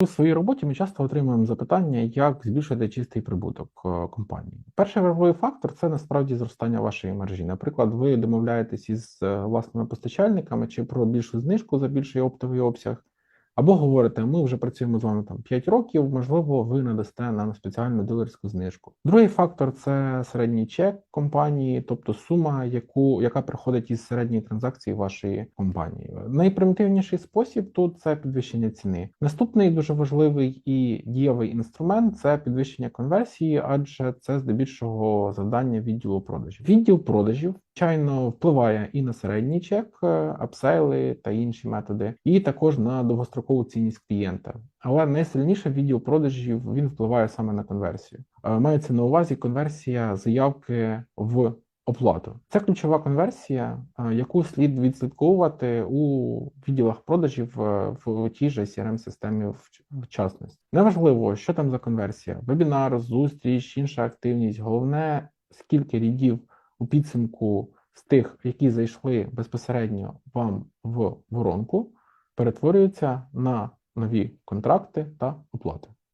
У своїй роботі ми часто отримуємо запитання, як збільшити чистий прибуток е, компанії. Перший важливий фактор це насправді зростання вашої мережі. Наприклад, ви домовляєтесь із е, власними постачальниками чи про більшу знижку за більший оптовий обсяг, або говорите, ми вже працюємо з вами там 5 років, можливо, ви надасте нам спеціальну дилерську знижку. Другий фактор це середній чек компанії, тобто сума, яку яка приходить із середньої транзакції вашої компанії. Найпримітивніший спосіб тут це підвищення ціни. Наступний дуже важливий і дієвий інструмент це підвищення конверсії, адже це здебільшого завдання відділу продажів. Відділ продажів звичайно впливає і на середній чек, е, апсейли та інші методи, і також на довгострокову цінність клієнта. Але найсильніше відділ продажів він впливає саме на конверсію. Е, Мається на увазі конверсія заявки в оплату. Це ключова конверсія, е, яку слід відслідковувати у відділах продажів е, в тій же crm системі в частності. Неважливо, що там за конверсія: вебінар, зустріч, інша активність. Головне, скільки рядів у підсумку з тих, які зайшли безпосередньо вам в воронку, перетворюються на нові контракти та оплати.